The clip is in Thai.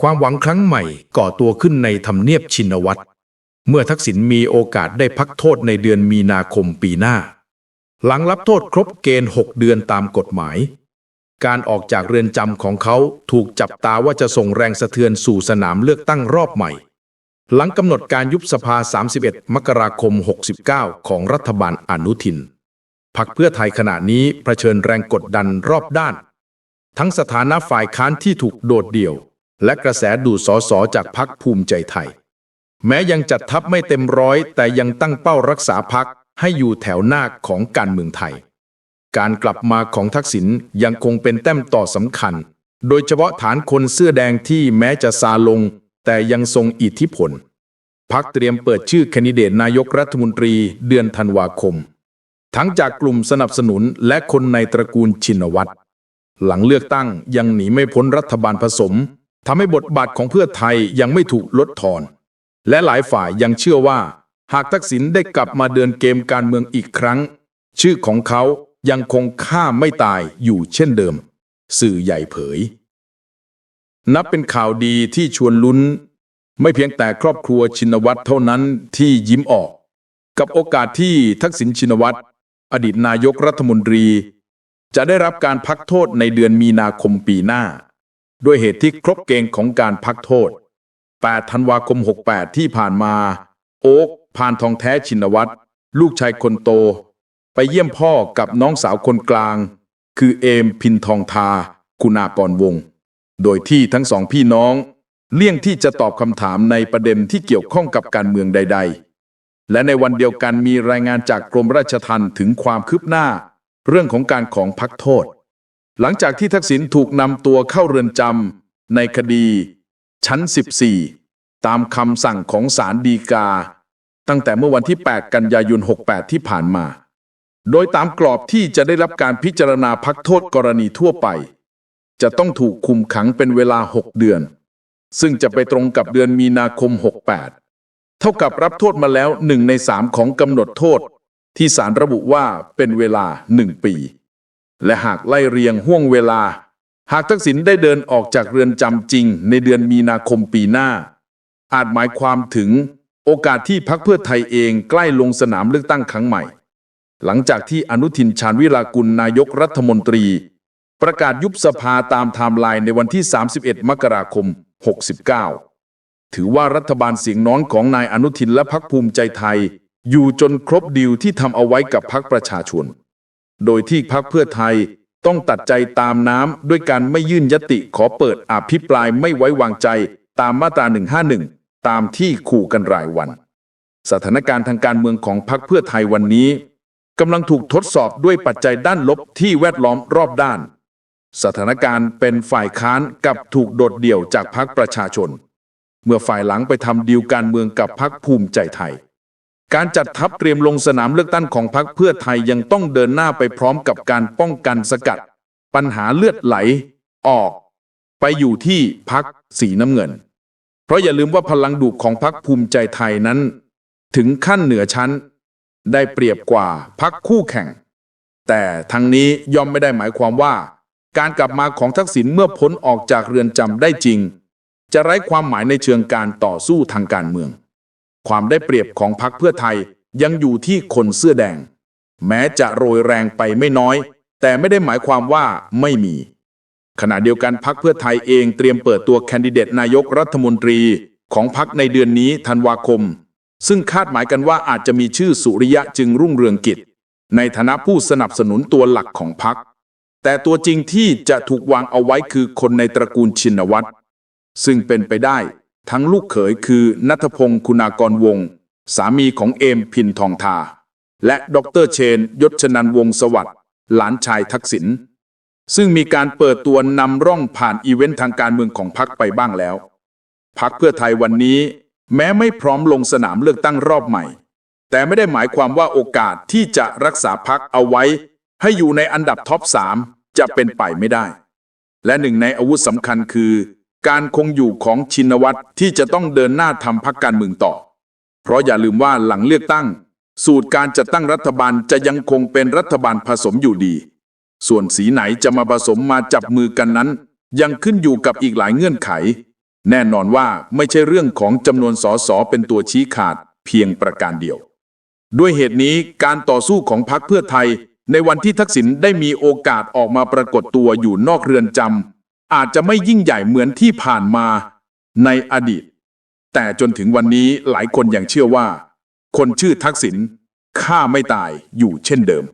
ความหวังครั้งใหม่ก่อตัวขึ้นในทำเนียบชินวัตรเมื่อทักษิณมีโอกาสได้พักโทษในเดือนมีนาคมปีหน้า หลังรับโทษครบเกณฑ์ 6 เดือนตามกฎหมาย การออกจากเรือนจำของเขาถูกจับตาว่าจะส่งแรงสะเทือนสู่สนามเลือกตั้งรอบใหม่ หลังกำหนดการยุบสภา 31 มกราคม 69 ของรัฐบาลอนุทินพักเพื่อไทยขณะนี้เผชิญแรงกดดันรอบด้าน ทั้งสถานะฝ่ายค้านที่ถูกโดดเดี่ยว และกระแสดูดสอสอจากพักภูมิใจไทย แม้ยังจัดทัพไม่เต็มร้อย แต่ยังตั้งเป้ารักษาพักให้อยู่แถวหน้าของการเมืองไทย การกลับมาของทักษิณยังคงเป็นแต้มต่อสำคัญ โดยเฉพาะฐานคนเสื้อแดงที่แม้จะซาลง แต่ยังทรงอิทธิพลพักเตรียมเปิดชื่อแคนดิเดตนายกรัฐมนตรีเดือนธันวาคม ทั้งจากกลุ่มสนับสนุนและคนในตระกูลชินวัตรหลังเลือกตั้งยังหนีไม่พ้นรัฐบาลผสม ทำให้บทบาทของเพื่อไทยยังไม่ถูกลดทอน และหลายฝ่ายยังเชื่อว่า หากทักษิณได้กลับมาเดินเกมการเมืองอีกครั้ง ชื่อของเขายังคงฆ่าไม่ตายอยู่เช่นเดิม สื่อใหญ่เผย นับเป็นข่าวดีที่ชวนลุ้น ไม่เพียงแต่ครอบครัวชินวัตรเท่านั้นที่ยิ้มออก กับโอกาสที่ทักษิณชินวัตรอดีตนายกรัฐมนตรี จะได้รับการพักโทษในเดือนมีนาคมปีหน้า ด้วยเหตุที่ครบเกณฑ์ของการพักโทษ 8 ธันวาคม 68 ที่ผ่านมา โอ๊กพานทองแท้ชินวัตร ลูกชายคนโต ไปเยี่ยมพ่อกับน้องสาวคนกลาง คือเอมพินทองทา คุณากรวง โดยที่ทั้งสองพี่น้อง เลี่ยงที่จะตอบคำถามในประเด็นที่เกี่ยวข้องกับการเมืองใด ๆ และในวันเดียวกันมีรายงานจากกรมราชทัณฑ์ถึงความคืบหน้า เรื่องของการของพักโทษ หลังจากที่ทักษิณถูกนำตัวเข้าเรือนจำในคดี ชั้น 14 ตามคำสั่งของศาลฎีกา ตั้งแต่เมื่อวันที่ 8 กันยายน 68 ที่ผ่านมา โดยตามกรอบที่จะได้รับการพิจารณาพักโทษกรณีทั่วไป จะต้องถูกคุมขังเป็นเวลา 6 เดือน ซึ่งจะไปตรงกับเดือนมีนาคม 68 เท่ากับรับโทษมาแล้วหนึ่งในสามของกำหนดโทษ ที่ศาลระบุว่าเป็นเวลา 1 ปี และหากไล่เรียงห่วงเวลา หากทักษิณได้เดินออกจากเรือนจำจริง ในเดือนมีนาคมปีหน้า อาจหมายความถึงโอกาสที่พักเพื่อไทยเองใกล้ลงสนามเลือกตั้งครั้งใหม่ หลังจากที่อนุทินชาญวิรากุลนายกรัฐมนตรี ประกาศยุบสภาตามไทม์ไลน์ในวันที่ 31 มกราคม 69 ถือว่ารัฐบาลเสียงน้อยของนายอนุทินและพักภูมิใจไทย อยู่จนครบดีลที่ทำเอาไว้กับพักประชาชน โดยที่พักเพื่อไทยต้องตัดใจตามน้ำด้วยการไม่ยื่นยติขอเปิดอภิปรายไม่ไว้วางใจตามมาตรา 151 ตามที่ขู่กันรายวัน สถานการณ์ทางการเมืองของพักเพื่อไทยวันนี้กำลังถูกทดสอบด้วยปัจจัยด้านลบที่แวดล้อมรอบด้าน สถานการณ์เป็นฝ่ายค้านกับถูกโดดเดี่ยวจากพักประชาชน เมื่อฝ่ายหลังไปทำดีลการเมืองกับพักภูมิใจไทย การจัดทัพเตรียมลงสนามเลือกตั้งของพรรคเพื่อไทยยังต้องเดินหน้าไปพร้อมกับการป้องกันสกัด ปัญหาเลือดไหล ออก ไปอยู่ที่พักสีน้ำเงิน เพราะอย่าลืมว่าพลังดูของพรรคภูมิใจไทยนั้น ถึงขั้นเหนือชั้น ได้เปรียบกว่าพักคู่แข่ง แต่ทั้งนี้ย่อมไม่ได้หมายความว่า การกลับมาของทักษิณเมื่อพ้นออกจากเรือนจำได้จริง จะไร้ความหมายในเชิงการต่อสู้ทางการเมือง ความได้เปรียบของพรรคเพื่อไทยยังอยู่ที่คนเสื้อแดง แม้จะโรยแรงไปไม่น้อย แต่ไม่ได้หมายความว่าไม่มี ขณะเดียวกันพรรคเพื่อไทยเองเตรียมเปิดตัวแคนดิเดตนายกรัฐมนตรีของพรรคในเดือนนี้ธันวาคม ซึ่งคาดหมายกันว่าอาจจะมีชื่อสุริยะจึงรุ่งเรืองกิจ ในฐานะผู้สนับสนุนตัวหลักของพรรคแต่ตัวจริงที่จะถูกวางเอาไว้คือคนในตระกูลชินวัตรซึ่งเป็นไปได้ ทั้งลูกเขยคือนัทพงศ์คุณากรวง สามีของเอมพินทองทา และดรเชน ยศชนันวงสวัสดิ์หลานชายทักษิณซึ่งมีการเปิดตัวนำร่องผ่านอีเวนต์ทางการเมืองของพรรคไปบ้างแล้วพักเพื่อไทยวันนี้ แม้ไม่พร้อมลงสนามเลือกตั้งรอบใหม่ แต่ไม่ได้หมายความว่าโอกาสที่จะรักษาพักเอาไว้ ให้อยู่ในอันดับท็อปสามจะเป็นไปไม่ได้ และหนึ่งในอาวุธสำคัญคือ การคงอยู่ของชินวัตรที่จะต้องเดินหน้าทำพักการเมืองต่อ เพราะอย่าลืมว่าหลังเลือกตั้ง สูตรการจัดตั้งรัฐบาลจะยังคงเป็นรัฐบาลผสมอยู่ดี ส่วนสีไหนจะมาผสมมาจับมือกันนั้น ยังขึ้นอยู่กับอีกหลายเงื่อนไข แน่นอนว่าไม่ใช่เรื่องของจำนวนสอสอเป็นตัวชี้ขาดเพียงประการเดียว ด้วยเหตุนี้การต่อสู้ของพรรคเพื่อไทย ในวันที่ทักษิณได้มีโอกาสออกมาปรากฏตัวอยู่นอกเรือนจำ อาจจะไม่ยิ่งใหญ่เหมือนที่ผ่านมาในอดีต แต่จนถึงวันนี้หลายคนยังเชื่อว่า คนชื่อทักษิณฆ่าไม่ตายอยู่เช่นเดิม